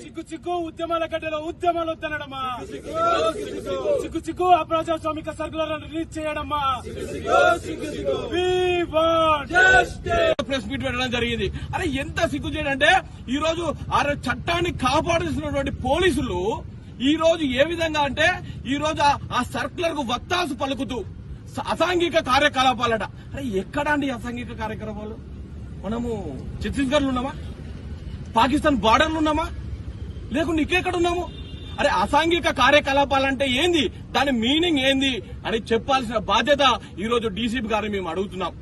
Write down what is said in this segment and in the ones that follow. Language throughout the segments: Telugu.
సిగ్గు సిగ్గు ఉద్యమాల గడ్డలో ఉద్యమాలు వద్దనడమా? సిగ్గు సిగ్గు అప్రజాస్వామిక సర్కులర్ రిలీజ్ చేయడమ్మా ప్రెస్ మీట్ పెట్టడం జరిగింది. అరే ఎంత సిగ్గు చేయడంటే ఈ రోజు ఆ చట్టాన్ని కాపాడుతున్నటువంటి పోలీసులు ఈ రోజు ఏ విధంగా అంటే ఈ రోజు ఆ- సర్కులర్కు వత్తాసు పలుకుతూ అసాంఘిక కార్యకలాపాలట. అరే ఎక్కడ అండి అసాంఘిక కార్యకలాపాలు? మనము ఛత్తీస్గఢ్లో ఉన్నామా? పాకిస్తాన్ బార్డర్లు ఉన్నామా? లేకుంటే ఇంకెక్కడ ఉన్నాము అరే అసాంఘిక కార్యకలాపాలంటే ఏంది? దాని మీనింగ్ ఏంది? అని చెప్పాల్సిన బాధ్యత ఈరోజు డీసీపీ గారిని మేము అడుగుతున్నాం.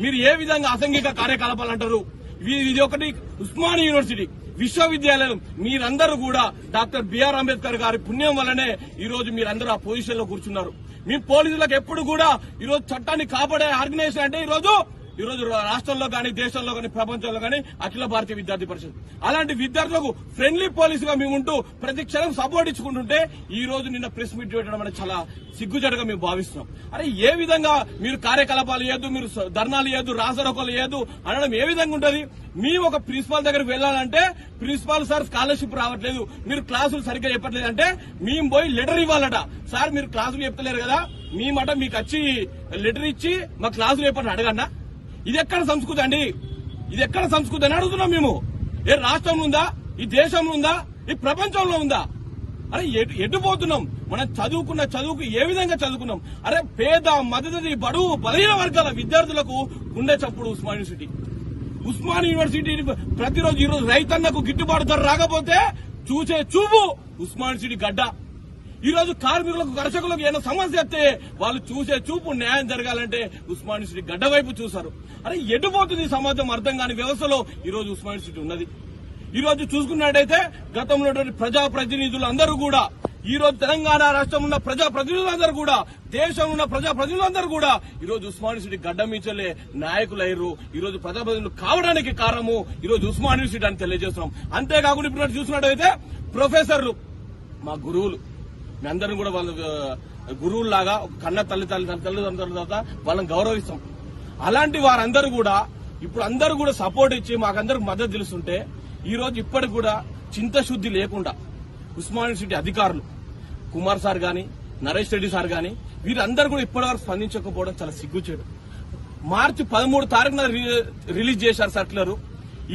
మీరు ఏ విధంగా అసాంఘిక కార్యకలాపాలు అంటారు? ఇది ఒకటి ఉస్మాన్ యూనివర్సిటీ విశ్వవిద్యాలయం. మీరందరూ కూడా డాక్టర్ బిఆర్ అంబేద్కర్ గారి పుణ్యం వల్లనే ఈరోజు మీరందరూ ఆ పొజిషన్లో కూర్చున్నారు. మీ పోలీసులకు ఎప్పుడు కూడా ఈరోజు చట్టాన్ని కాపాడే ఆర్గనైజేషన్ అంటే ఈరోజు ఈరోజు ఈ రోజు రాష్ట్రంలో కానీ దేశంలో కానీ ప్రపంచంలో కానీ అఖిల భారతీయ విద్యార్థి పరిషత్. అలాంటి విద్యార్థులకు ఫ్రెండ్లీ పోలీసుగా మేము ఉంటూ ప్రతి క్షణం సపోర్ట్ ఇచ్చుకుంటుంటే ఈ రోజు నిన్న ప్రెస్ మీట్ పెట్టడం అనేది చాలా సిగ్గుజడగా మేము భావిస్తున్నాం. అరే ఏ విధంగా మీరు కార్యకలాపాలు చేయొద్దు మీరు ధర్నాలు చేయొద్దు రాసరోకలు చేయొద్దు అనడం ఏ విధంగా ఉంటది? మేము ఒక ప్రిన్సిపాల్ దగ్గరికి వెళ్ళాలంటే ప్రిన్సిపాల్ సార్ స్కాలర్షిప్ రావట్లేదు మీరు క్లాసులు సరిగ్గా చెప్పట్లేదు అంటే మేము పోయి లెటర్ ఇవ్వాలట. సార్ మీరు క్లాసులు చెప్తలేరు కదా మేమట మీకు వచ్చి లెటర్ ఇచ్చి మా క్లాసులు చెప్పండి అడగన్నా ఇది ఎక్కడ సంస్కృతి అండి? ఇది ఎక్కడ సంస్కృతి అని అడుగుతున్నాం మేము. ఏ రాష్ట్రంలో ఉందా? ఈ దేశంలో ఉందా? ఈ ప్రపంచంలో ఉందా? అరే ఎటు పోతున్నాం? మనం చదువుకున్న చదువుకు ఏ విధంగా చదువుకున్నాం? అరే పేద మద్దతు బడుగు బలహీన వర్గాల విద్యార్థులకు గుండె చప్పుడు ఉస్మాన్ యూనివర్సిటీ. ఉస్మాన్ యూనివర్సిటీ ప్రతిరోజు ఈరోజు రైతన్నకు గిట్టుబాటు ధర రాకపోతే చూసే చూపు ఉస్మాన్ యూనివర్సిటీ గడ్డ. ఈ రోజు కార్మికులకు కర్షకులకు ఏదైనా సమస్య వస్తే వాళ్ళు చూసే చూపు న్యాయం జరగాలంటే ఉస్మాన్ సిటీ గడ్డ వైపు చూశారు. అరే ఎటుపోతుంది సమాజం? అర్థం కాని వ్యవస్థలో ఈ రోజు ఉస్మాన్ సిటీ ఉన్నది. ఈ రోజు చూసుకున్నట్టయితే గతంలో ప్రజా ప్రజా ప్రతినిధులందరూ కూడా ఈ రోజు తెలంగాణ రాష్ట్రం ఉన్న ప్రజా ప్రతినిధులందరూ కూడా దేశంలో ఉన్న ప్రజా ప్రతినిధులందరూ కూడా ఈ రోజు సిటీ గడ్డ మీచలే నాయకులయ్యారు. ఈ రోజు ప్రజా ప్రతినిధులు కావడానికి కారణము ఈ రోజు ఉస్మాన్ అని తెలియజేస్తున్నాం. అంతేకాకుండా ఇప్పుడు చూసినట్టయితే ప్రొఫెసర్లు మా గురువులు మీ అందరం కూడా వాళ్ళ గురువులాగా కన్న తల్లి తల్లి తల్లిదండ్రుల తర్వాత వాళ్ళని గౌరవిస్తాం. అలాంటి వారందరూ కూడా ఇప్పుడు అందరూ కూడా సపోర్ట్ ఇచ్చి మాకందరికి మద్దతు తెలుస్తుంటే ఈ రోజు ఇప్పటికి కూడా చింతశుద్ధి లేకుండా ఉస్మాన్ యూనివర్సిటీ అధికారులు కుమార్ సార్ గాని నరేష్ రెడ్డి సార్ గాని వీరందరూ కూడా ఇప్పటివరకు స్పందించకపోవడం చాలా సిగ్గుచేడు మార్చి పదమూడు తారీఖున రిలీజ్ చేశారు సర్క్యులర్.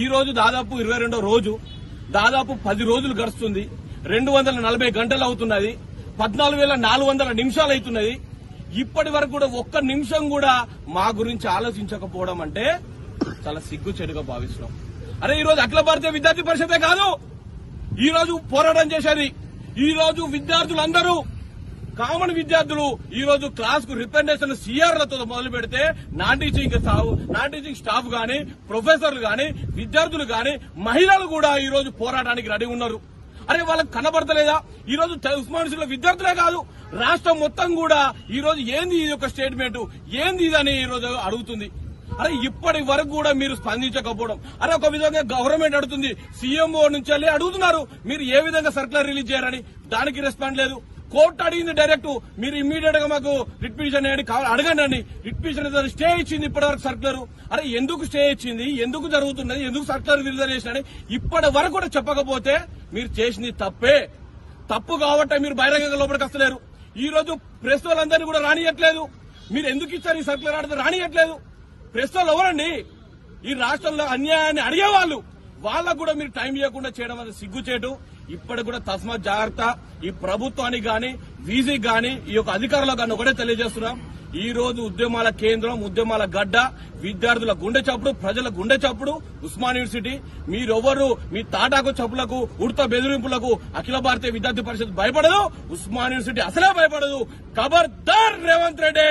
ఈ రోజు దాదాపు ఇరవై రోజు దాదాపు పది రోజులు గడుస్తుంది. రెండు వందల నలభై గంటలు అవుతున్నది. పద్నాలుగు వేల నాలుగు వందల నిమిషాలు అవుతున్నది. ఇప్పటి వరకు కూడా ఒక్క నిమిషం కూడా మా గురించి ఆలోచించకపోవడం అంటే చాలా సిగ్గు చెడుగా భావిస్తున్నాం. అరే ఈ రోజు అఖిల భారతీయ విద్యార్థి పరిషతే కాదు. ఈ రోజు పోరాటం చేసేది. ఈ రోజు విద్యార్థులందరూ కామన్ విద్యార్థులు ఈ రోజు క్లాస్కు రిప్రజెంటేషన్ సీఆర్లతో మొదలు పెడితే non teaching staff non teaching staff గాని ప్రొఫెసర్లు గాని విద్యార్థులు గాని మహిళలు కూడా ఈ రోజు పోరాటానికి రెడీ ఉన్నారు. అరే వాళ్ళకి కనబడతలేదా? ఈ రోజు తె- ఉస్మాన్ విద్యార్థులే కాదు. రాష్ట్రం మొత్తం కూడా ఈ రోజు ఏంది ఇది ఒక స్టేట్మెంట్? ఏంది ఇదని ఈ రోజు అడుగుతుంది. అరే ఇప్పటి వరకు కూడా మీరు స్పందించకపోవడం. అరే ఒక విధంగా గవర్నమెంట్ అడుగుతుంది. సీఎంఓ నుంచి వెళ్ళి అడుగుతున్నారు. మీరు ఏ విధంగా సర్కులర్ రిలీజ్ చేయాలని? దానికి రెస్పాండ్ లేదు. కోర్టు అడిగింది డైరెక్ట్ మీరు ఇమ్మీడియట్గా మాకు రిట్ పిటిషన్ వేయండి కావాలి అడగండి రిట్ పిటిషన్ స్టే ఇచ్చింది ఇప్పటివరకు సర్కులర్. అరే ఎందుకు స్టే ఇచ్చింది? ఎందుకు జరుగుతున్నది? ఎందుకు సర్కులర్ విడుదల చేసినని ఇప్పటి వరకు కూడా చెప్పకపోతే మీరు చేసింది తప్పే. తప్పు కాబట్టి మీరు బహిరంగంగా లోపలికి వస్తలేరు. ఈ రోజు ప్రెస్ వాళ్ళందరినీ కూడా రానియట్లేదు. మీరు ఎందుకు ఇచ్చారు ఈ సర్కులర్ ఆడితే రానియట్లేదు. ప్రెస్ వాళ్ళు ఎవరండి? ఈ రాష్ట్రంలో అన్యాయాన్ని అడిగేవాళ్ళు. వాళ్ళకు కూడా మీరు టైం ఇవ్వకుండా చేయడం అనేది సిగ్గుచేటు. ఇప్పటికి కూడా తస్మాత్ జాగ్రత్త. ఈ ప్రభుత్వానికి గాని వీజీ గాని ఈ యొక్క అధికారులకు గాని ఒకటే తెలియజేస్తున్నాం. ఈ రోజు ఉద్యమాల కేంద్రం ఉద్యమాల గడ్డ విద్యార్థుల గుండె చప్పుడు ప్రజల గుండె చప్పుడు ఉస్మాన్ యూనివర్సిటీ. మీరెవరు మీ తాటాకు చప్పులకు ఉడత బెదిరింపులకు అఖిల భారతీయ విద్యార్థి పరిషత్ భయపడదు ఉస్మాన్ యూనివర్సిటీ అసలే భయపడదు. ఖబర్దార్ రేవంత్ రెడ్డి!